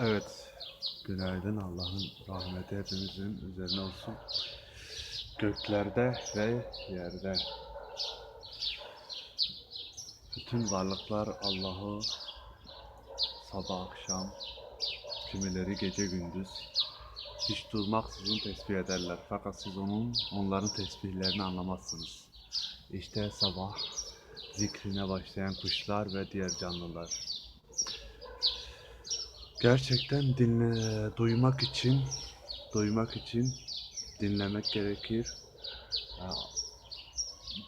Evet, günaydın. Allah'ın rahmeti hepimizin üzerine olsun. Göklerde ve yerde. Bütün varlıklar Allah'ı sabah akşam, kimileri gece gündüz hiç durmaksızın tesbih ederler. Fakat siz onun, onların tesbihlerini anlamazsınız. İşte sabah zikrine başlayan kuşlar ve diğer canlılar. Gerçekten dinle, duymak için, duymak için dinlemek gerekir.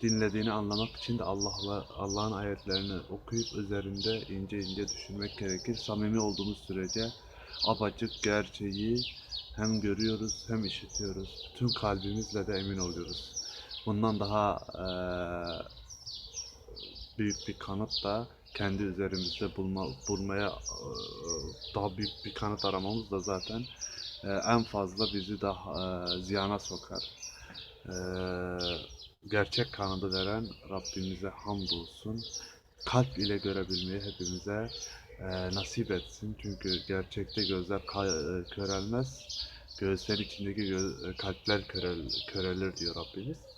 Dinlediğini anlamak için de Allah'la Allah'ın ayetlerini okuyup üzerinde ince ince düşünmek gerekir. Samimi olduğumuz sürece apaçık gerçeği hem görüyoruz hem işitiyoruz. Bütün kalbimizle de emin oluyoruz. Bundan daha eee, büyük bir kanıt da kendi üzerimizde bulma, bulmaya eee, daha büyük bir kanıt aramamız da zaten eee, en fazla bizi daha eee, ziyana sokar. Gerçek kanadı veren Rabbimize hamdolsun. Kalp ile görebilmeyi hepimize nasip etsin. Çünkü gerçekte gözler körelmez. Gözler içindeki gö- kalpler körel, körelir diyor Rabbimiz.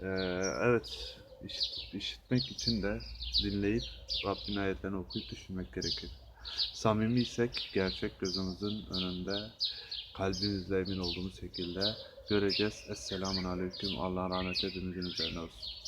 Evet, işit, işitmek için de dinleyip Rabbin ayetlerini okuyup düşünmek gerekir. Samimiysek gerçek gözümüzün önünde kalbimizle emin olduğumuz şekilde göreceğiz. Esselamun Aleyküm. Allah'ın rahmeti hepimizin üzerine olsun.